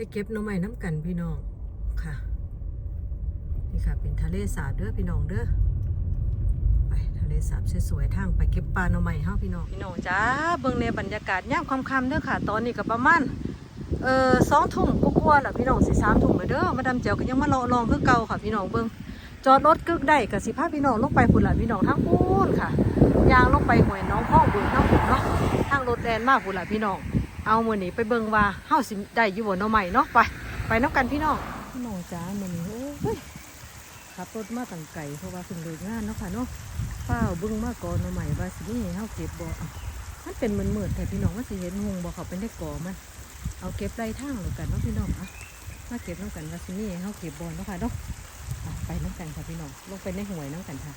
ไปเก็บหน่อไม้น้ำกันพี่น้องค่ะ นี่ค่ะ เป็นทะเลสาบเด้อพี่น้องเด้อไปทะเลสาบสวยๆทางไปเก็บปลาหน่อไม้เฮาพี่น้องพี่น้องจ้าเบิ่งในบรรยากาศยามค่ำๆเด้อค่ะ ตอนนี้ก็ประมาณเอ่อสองทุ่มกว่าๆแล้วพี่น้องสิสามทุ่มแล้วเด้อมาดาเจียวก็ยังมาเลาะลองคือเก่าค่ะพี่น้องเบิ่งจอดรถกึกได้ก็สิพาพี่น้องลงไปพุ่นล่ะพี่น้องทางพูนค่ะยางลงไปหวยน้องห้องบุญทั้งพุ่นเนาะทางรถแลนมาพุ่นล่ะพี่น้อง เอามื้อนี้ไปเบิ่งว่าเฮาสิได้อยู่บ่หน่อไม้เนาะไป ไปนํกันพี่น้องพี่น้องจ้ามื้อนี้โอ้ยขับรถมาตั้งไก่เพราะว่าเพิ่งเลิกงานเนาะค่ะเนาะเป้าเบึ้งมาก่อนเอาใหม่ว่าสินี่เฮาเก็บบ่เอามันเป็นเหมือนมืดแต่พี่น้องว่าสิเห็นหงบ่เขาเป็นได้ก่อมันเอาเก็บไรทางแล้วกันเนาะพี่น้องอะมาเก็บน้ำกันว่าสินี่เฮาเก็บบ่เนาะค่ะเนาะอะไปน้ำกันค่ะพี่น้องลงไปในห่วยน้ำกันค่ะ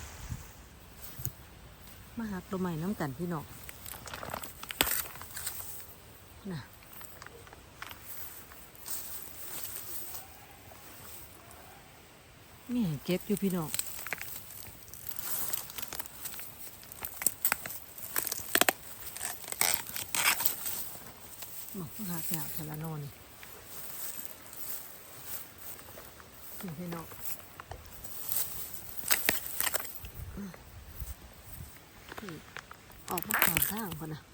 มาหักตัวใหม่น้ำกันพี่น้อง นะนี่เก็บอยู่พี่น้องหมอกหักหยาบทะละนอนนี่พี่น้องออกมาขางข้างคนนะ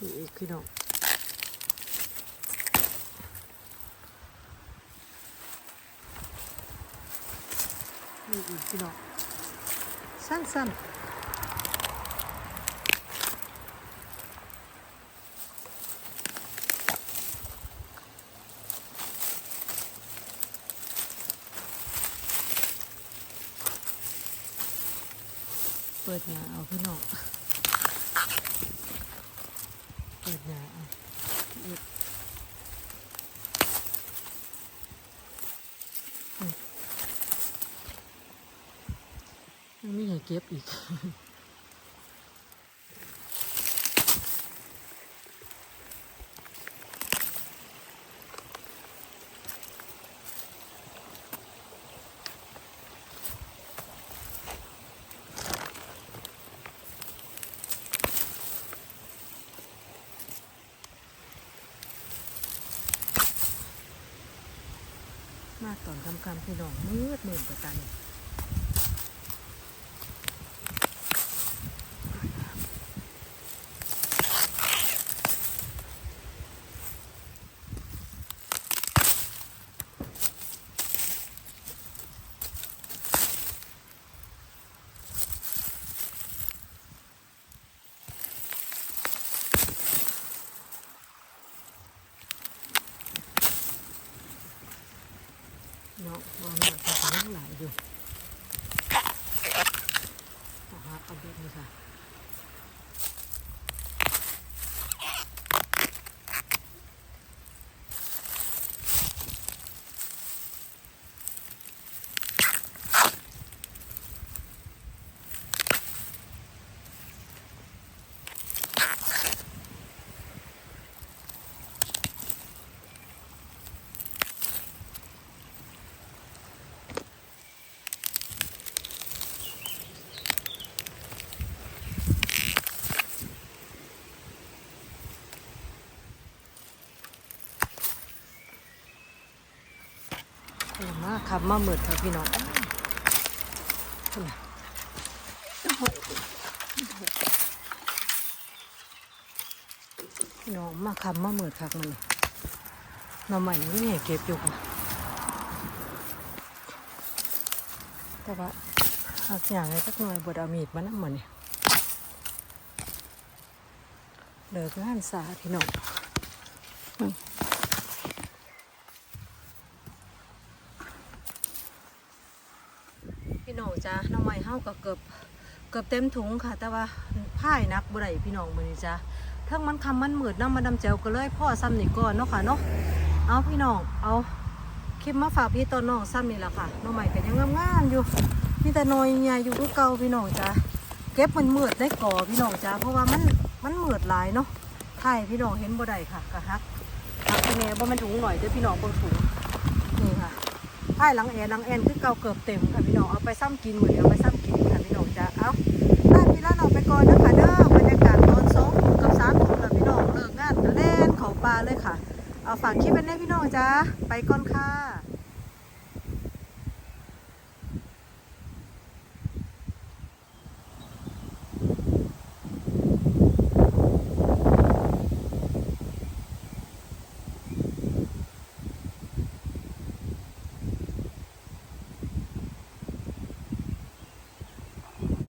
พี่อีกพี่น้องนี่อีกพี่น้องสั้นๆเปิดหนาเอาพี่น้อง ปิดหนาเอาอีกยังมีให้เก็บอีก ตอนค่ำๆพี่น้องมืดมืดกว่ากันเนาะวางหนักก ว่าหลายอยู่เอาฮะเอาเบ็ดนี่ค่ะเออ มาขับมาหมืดค่ะพี่น้องพี่น้องมาขับมาหมืดค่ะมันหน่อใหม่ยังไม่ให้เก็บอยู่ค่ะแต่ว่าหักอย่างไรสักหน่อยบดเอามีดมานั่เหมือนนี่ยเลิกงานสาพี่น้อง น้องจ้าน้องใหม่เฮาก็เกือบเกือบเต็มถุงค่ะ แต่ว่าพ่ายนักบ่ได้พี่น้องมื้อนี้จ้าเทั้งมันคำมันมืดน้ำมาดำแจวก็เลยพ่อซ้ำนี่ก่อนเนาะค่ะเนาะเอาพี่น้องเอาคลิปมาฝากพี่ตอนน้องซ้ำนี่แหละค่ะน้องใหม่ก็ยังงามๆอยู่มีแต่หน้อยใหญ่อยู่คือเก่าพี่น้องจ้าเก็บมันมืดได้ก่อพี่น้องจ้าเพราะว่ามันมันมืดหลายเนาะถ่ายพี่น้องเห็นบ่ได้ค่ะกะฮักฮักแม่บ่มันถุงหน่อยเด้อพี่น้องบิ่ถุง นี่ายหลังแอนหลังแอนคือเก่าเกือบเต็มค่ะพี่น้องเอาไปซ้ำกินเหมือนเดียวไปซ้ำกินค่ะพี่น้องจ้าเอาล่าพี่ล่าน้องไปก่อนนะคะเด้อบรรยากาศตอนสองกับสามทุ่มแล้วพี่น้องเลิกงานก็เล่นเขาปลาเลยค่ะ เอาฝากคลิปไป็นแน่พี่น้องจ้าไปก่อนค่ะ